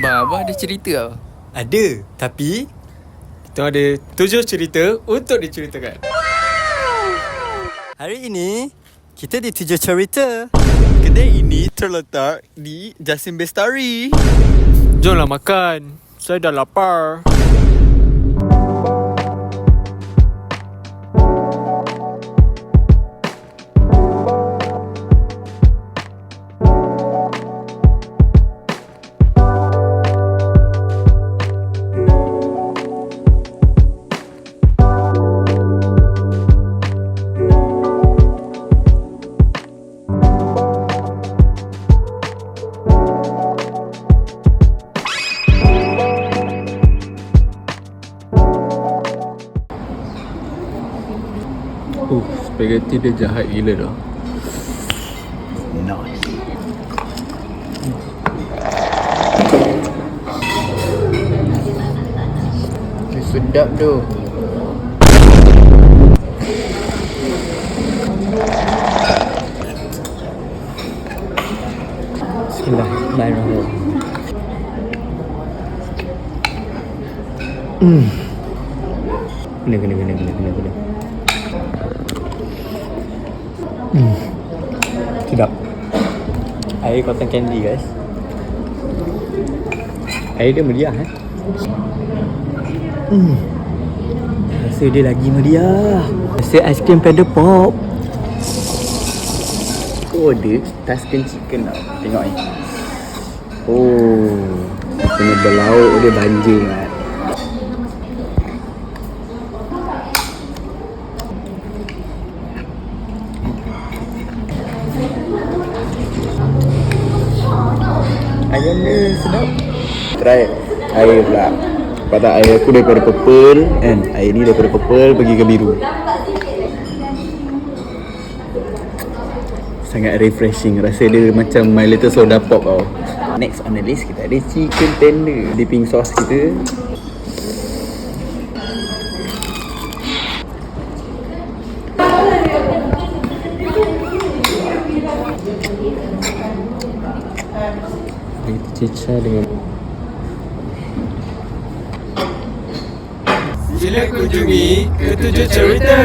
Bang Abang ada cerita tau Ada Tapi Kita ada tujuh cerita Untuk diceritakan. Hari ini Kita di tujuh cerita. Kedai ini terletak di Jasim Bestari. Jomlah makan. Saya dah lapar Uh, spaghetti dia jahat gila dah. Nice. Dia sedap tu. Bismillahirrahmanirrahim. Kena kena kena kena kena kena Hmm. Sedap. Air cotton candy guys. Air dia meriah eh? Hmm. Rasa dia lagi meriah. Rasa aiskrim panda pop. Oh dia Tuscan chicken tau. Tengok ni. Oh Punya belauk dia banjir kan Ayam dia sedap. Try. Air pula. Pada air aku daripada purple kan Air ni daripada purple pergi ke biru. Sangat refreshing. Rasa dia macam my little soda pop tau. Next on the list kita ada chicken tender. Dipping sauce kita Kita cecah dengan Sila kunjungi Ketujuh Cerita